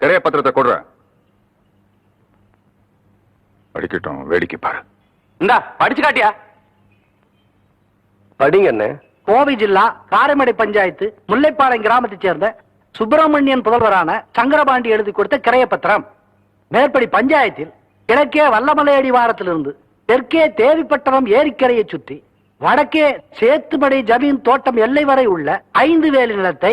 கிரைய பத்திரத்தை கொடுற. அடிக்கட்டும் வேடிக்கை பாரு. இந்தா படிச்சு காட்டியா? படிங்க அண்ணே. கோவை ஜில்லா காரைமடை பஞ்சாயத்து முல்லைப்பாளையம் கிராமத்தைச் சேர்ந்த சுப்பிரமணியன் புதல்வரான சங்கரபாண்டி எழுதி கொடுத்த கிரைய பத்திரம் மேற்படி பஞ்சாயத்தில் கிழக்கே வல்லமலையடி வாரத்திலிருந்து தெற்கே தேவிப்பட்டணம் ஏரிக்கரையை சுற்றி வடக்கே சேத்துமடை ஜமீன் தோட்டம் எல்லை வரை உள்ள ஐந்து வேலி நிலத்தை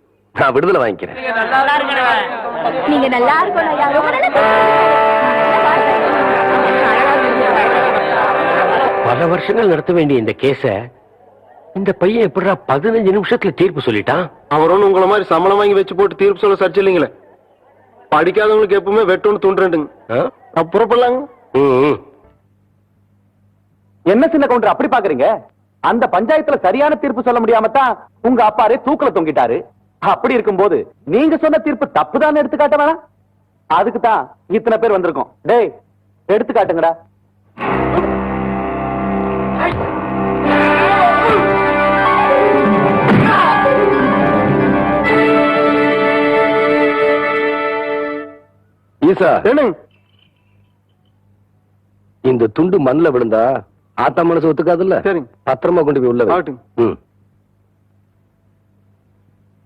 நான் விடுதலை வாங்கிக்கிறேன். நீங்க நல்லா பல வருஷங்கள் நடத்த வேண்டிய இந்த கேஸ இந்த பையன் எப்படிடா பதினஞ்சு நிமிஷத்துல தீர்ப்பு சொல்லிட்டான்? அவர் ஒண்ணு உங்கள மாதிரி சம்பளம் வாங்கி வச்சு போட்டு தீர்ப்பு சொல்ல சர்ச்சை இல்லைங்களே. படிக்காதவங்களுக்கு எப்பவுமே வெட்டொன்னு தூண்டுறேன்டுங்க ஆ? புறப்படலாங்க. என்ன சின்ன கவுண்டர் அப்படி பாக்குறீங்க? அந்த பஞ்சாயத்துல சரியான தீர்ப்பு சொல்ல முடியாம தான் உங்க அப்பாரே தூக்குல தொங்கிட்டாரு. அப்படி இருக்கும்போது நீங்க சொன்ன தீர்ப்பு தப்புதான் எடுத்து காட்ட வேணாம். அதுக்கு தான் இத்தனை பேர் வந்திருக்கோம். டேய் எடுத்து காட்டுங்கடா ஈசா இந்த துண்டு மண்ணுல விழுந்தா ஆத்தா மனசு ஒத்துக்காதுல்ல. பத்திரமா கொண்டு போய் உள்ள.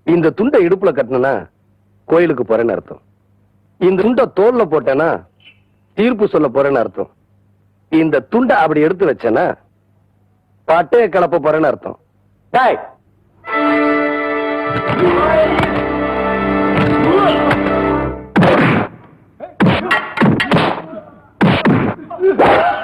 இந்த துண்டை இடுப்புல கட்டினா கோயிலுக்கு போறேன்னு அர்த்தம் இந்த துண்டை தோல்ல போட்டேன்னா தீர்ப்பு சொல்ல போறேன்னு அர்த்தம் இந்த துண்டை அப்படி எடுத்து வச்சேன்னா பட்டைய கலப்ப போறேன்னு அர்த்தம் Yeah.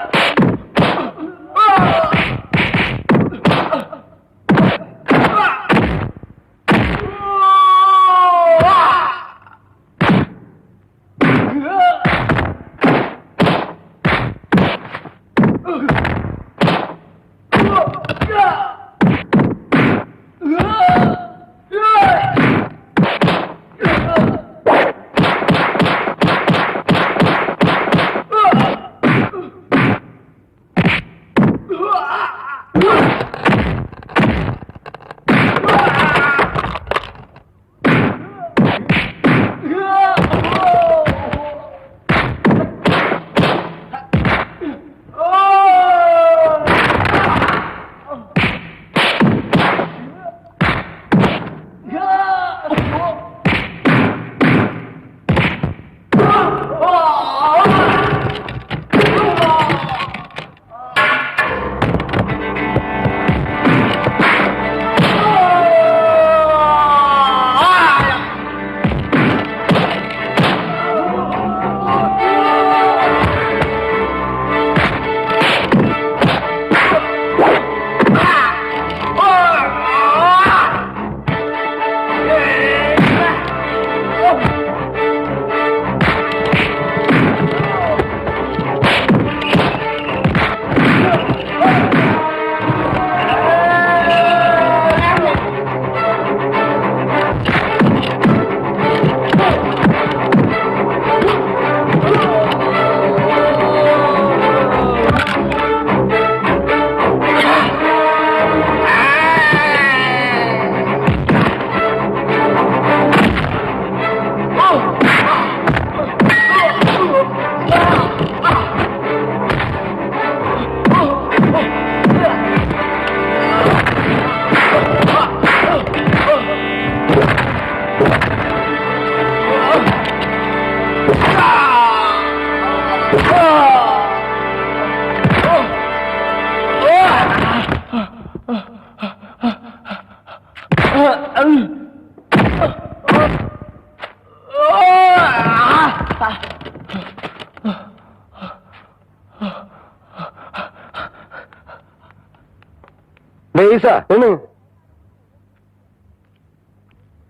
ஈசா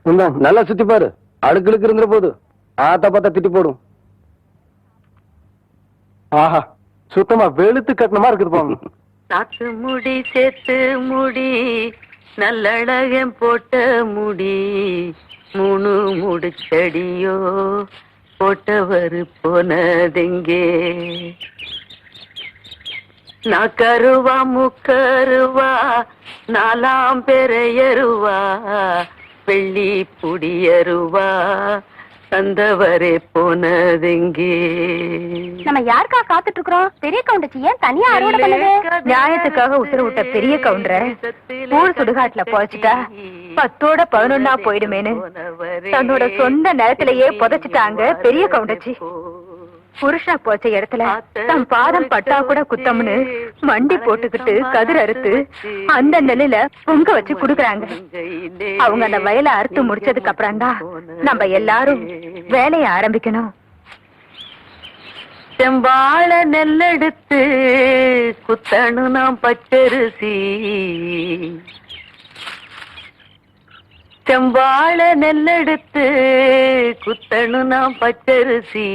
இந்தா, நல்லா சுத்தி பாரு. அழுக்களுக்கு இருந்துற போது. ஆத்தா பார்த்தா திட்டி போடும். ஆஹா சுத்தமா வெளுத்து கட்டணமா இருக்குது போங்க சாத்து முடி சேத்து முடி நல்லழகன் போட்ட முடி மூணு முடிச்சடியோ போட்டவர் போனதெங்கே? நாக்கருவா முக்கருவா நாலாம் பெரையருவா வெள்ளி புடியருவா தந்தவரே போனதெங்கே? நம்ம யாருக்கா காத்துட்டு இருக்கிறோம் பெரிய கவுண்டச்சி ஏன் தனியா அறுவடை பண்ணுது? நியாயத்துக்காக உத்தரவிட்ட பெரிய கவுண்டர ஊர் சுடுகாட்டுல பொழைச்சிட்டா பத்தோட பதினொன்னா போயிடுமேனு தன்னோட சொந்த நிலத்திலேயே புதைச்சிட்டாங்க பெரிய கவுண்டச்சி புருஷா போச்ச இடத்துல தன் பாதம் பட்டா கூட குத்தம்னு மண்டி போட்டுக்கிட்டு கதிர் அறுத்து அந்த நிலையில பொங்க வச்சு குடுக்கறாங்க. அவங்க அந்த வயலை அறுத்து முடிச்சதுக்கு அப்புறம் தான் நம்ம எல்லாரும் வேலையை ஆரம்பிக்கணும். செம்பாழ நெல்லெடுத்து குத்தணு நாம் பச்சரிசி. செம்பாழ நெல்லெடுத்து குத்தணு நாம் பச்சரிசி.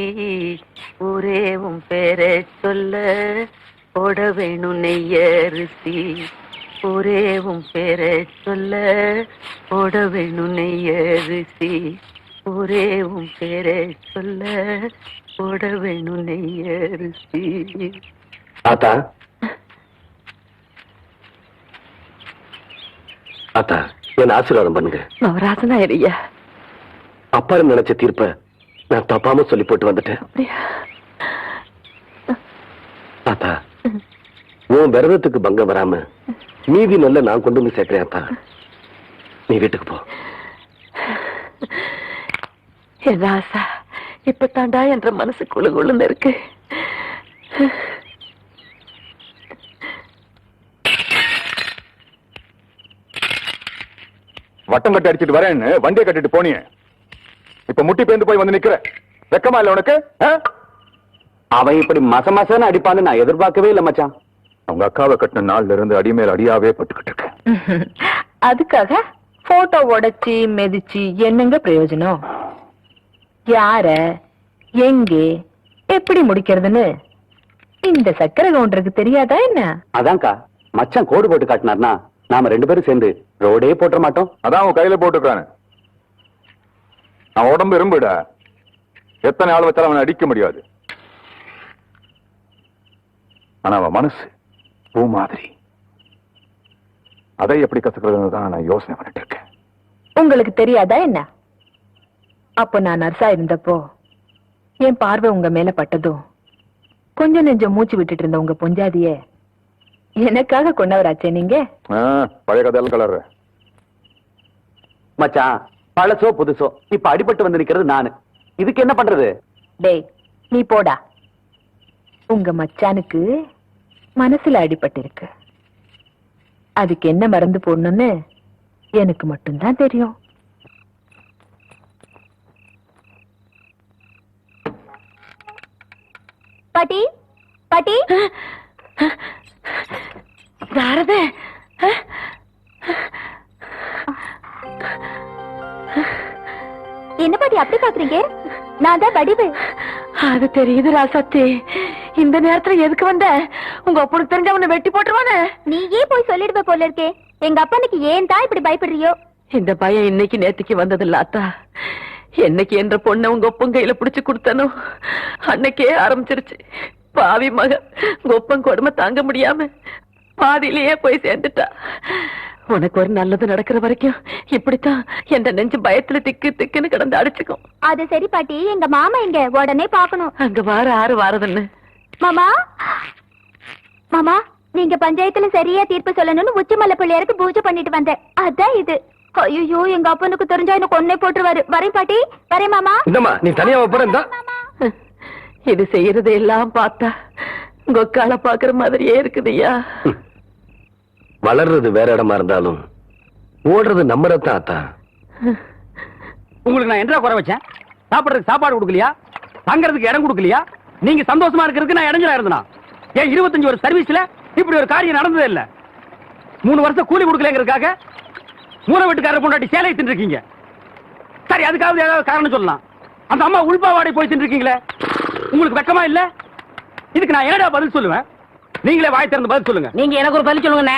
ஊரே உன் பேரை சொல்ல போட வேணும் நெய்யரிசி ஊரே உன் பேரை சொல்ல போட வேணும் நெய்யரிசி ஊரே உன் பேரை சொல்ல போட வேணும் நெய்யரிசி ஆத்தா ஆத்தா என்ன ஆசீர்வாதம் பண்ணுங்க. நவராசனா ஐயா அப்பா நினைச்ச தீர்ப்ப நான் தப்பாம சொல்லி போட்டு வந்துட்டேன். ஆத்தா உன் விரதத்துக்கு பங்கம் வராம மீதி நல்ல நான் கொண்டு வந்து சேர்க்கிறேன் ஆத்தா நீ வீட்டுக்கு போ. என் ராசா இப்ப தாண்டா என்ற மனசு குழு குழுன்னு இருக்கு. வட்டம் கட்டி அடிச்சிட்டு வரேன்னு வண்டியை கட்டிட்டு போனியே இப்ப முட்டி பேந்து போய் வந்து நிக்கிற. வெக்கமா இல்ல உனக்கு? அவன் இப்படி மச மசன்னு அடிப்பான்னு நான் எதிர்பார்க்கவே இல்லை மச்சான். அவங்க அக்காவை கட்டின நாள்ல இருந்து அடிமேல் அடியாவே பட்டுக்கிட்டு இருக்கேன் அதுக்காக போட்டோ உடைச்சி மெதிச்சு என்னங்க பிரயோஜனம்? யார எங்கே எப்படி முடிக்கிறதுன்னு? இந்த சக்கரை கவுண்டருக்கு தெரியாதா என்ன? அதான்க்கா மச்சான் கோடு போட்டு காட்டினார்னா நாம ரெண்டு பேரும் சேர்ந்து ரோடே போட்டுற மாட்டோம். அதான் அவன் கையில போட்டுக்கானு அவன் உடம்பு இரும்புடா எத்தனை ஆள் வச்சாலும் அவனை அடிக்க முடியாது. ஆனா அவன் மனசு பூ மாதிரி. அதை எப்படி கத்துக்கிறதுன்னு தான் நான் யோசனை பண்ணிட்டு இருக்கேன். உங்களுக்கு தெரியாதா என்ன? அப்போ நான் நர்ஸா இருந்தப்போ என் பார்வை உங்க மேல பட்டதும் கொஞ்சம் நெஞ்சம் மூச்சு விட்டுட்டு இருந்த உங்க பொஞ்சாதிய எனக்காக கொண்டவராச்சே நீங்க? பழைய கதையெல்லாம் கலர்ற மச்சான் பழசோ புதுசோ. இப்ப அடிபட்டு வந்து நிக்கிறது நானு. இதுக்கு என்ன பண்றது? டேய் நீ போடா. உங்க மச்சானுக்கு மனசுல அடிபட்டு இருக்கு அதுக்கு என்ன மருந்து போடணும்னு எனக்கு மட்டும்தான் தெரியும். பாட்டி பாட்டி. யாரது என்ன பாட்டி அப்படி பாக்குறீங்க? நான் தான் வடிவு அது தெரியுது ராசாத்தி. இந்த நேரத்துல எதுக்கு வந்த? உங்க அப்பனுக்கு தெரிஞ்ச அவனை வெட்டி போட்டுருவானே. நீயே போய் சொல்லிடுவ போல இருக்கே? எங்க அப்பனுக்கு ஏன் தான் இப்படி பயப்படுறியோ? இந்த பயம் இன்னைக்கு நேத்திக்கு வந்தது இல்லாத்தா என்னைக்கு என்ற பொண்ணை உங்க ஒப்பன் கையில புடிச்சு கொடுத்தனோ அன்னைக்கே ஆரம்பிச்சிருச்சு. பாவி மக உங்க ஒப்பன் கொடுமை தாங்க முடியாம பாதியிலேயே போய் சேர்ந்துட்டா. உனக்கு ஒரு நல்லது நடக்கிற வரைக்கும் இப்படித்தான் என் நெஞ்சு பயத்துல திக்கு திக்குன்னு கிடந்து அடிச்சுக்கும். அது சரி பாட்டி எங்க மாமா எங்க உடனே பாக்கணும் அங்க வார ஆறு வாரதுன்னு மாமா? மாமா நீங்க பஞ்சாயத்துல சரியா தீர்ப்பு சொல்லணும்னு உச்சிமலை பிள்ளையாருக்கு பூஜை பண்ணிட்டு வந்தேன். அதான் இது. ஐயோ எங்க அப்பனுக்கு தெரிஞ்சா எனக்கு கொன்னே போட்டுருவாரு. வரேன் பாட்டி வரேன் மாமா. இந்தம்மா நீ தனியா போற இந்த. இது செய்யறது எல்லாம் பார்த்தா கொக்கால பாக்குற மாதிரியே இருக்குதுய்யா வளர்றது வேற இடமா இருந்தாலும் ஓடுறது நம்ம ரத்தம் ஆத்தா உங்களுக்கு நான் என்ன குறை வச்சேன்? சாப்பிடுறதுக்கு சாப்பாடு கொடுக்கலையா? தங்கறதுக்கு இடம் கொடுக்கலையா? நீங்க சந்தோஷமா இருக்கிறதுக்கு நான் இடைஞ்சலா இருந்தனா? ஏன் இருபத்தஞ்சு ஒரு சர்வீஸ்ல இப்படி ஒரு காரியம் நடந்ததே இல்ல? மூணு வருஷம் கூலி கொடுக்கலங்கிறதுக்காக மூணு வீட்டுக்காரர் பொண்டாட்டி சேலை தின்றுருக்கீங்க சரி அதுக்காவது ஏதாவது காரணம் சொல்லலாம். அந்த அம்மா உள்பாவாடை போய் தின்றுருக்கீங்களே உங்களுக்கு வெக்கமா இல்ல? இதுக்கு நான் என்னடா பதில் சொல்லுவேன்? நீங்களே வாய் திறந்து பதில் சொல்லுங்க. நீங்க எனக்கு ஒரு பதில் சொல்லுங்கண்ணே.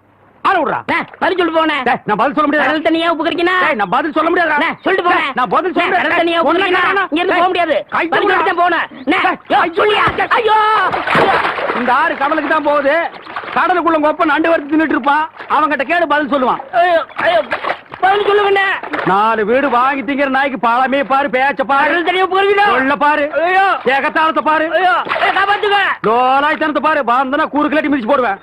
ஆள விடுறா. பதில் சொல்லிட்டு போனேன் நான் பதில் சொல்ல முடியாது? கடல் தண்ணியா உப்பு கறிக்கினா நான் பதில் சொல்ல முடியாது? சொல்லிட்டு போனேன் நான் பதில் சொல்ல கடல் தண்ணியா உப்பு கறிக்கினா இங்க இருந்து போக முடியாது. பதில் சொல்லிட்டு போனேன் சொல்லியா? ஐயோ! இந்த ஆறு கடலுக்கு தான் போகுது. கடலுக்குள்ள ஒப்ப நண்டு வறுத்து தின்னுட்டு இருப்பான். அவன்கிட்ட கேடு பதில் சொல்லுவான். பதில் சொல்லுங்கண்ணே. நாலு வீடு வாங்கி திங்கிற நாய்க்கு பழமே பாரு பேச்ச பாரு. சொல்ல பாரு. ஏகத்தாளத்தை பாரு. ஐயோ, காப்பாத்துங்க. லோலாய்த்தனத்தை பாரு. பாந்தனா கூறு கிளாட்டி மிதிச்சு போடுவேன்.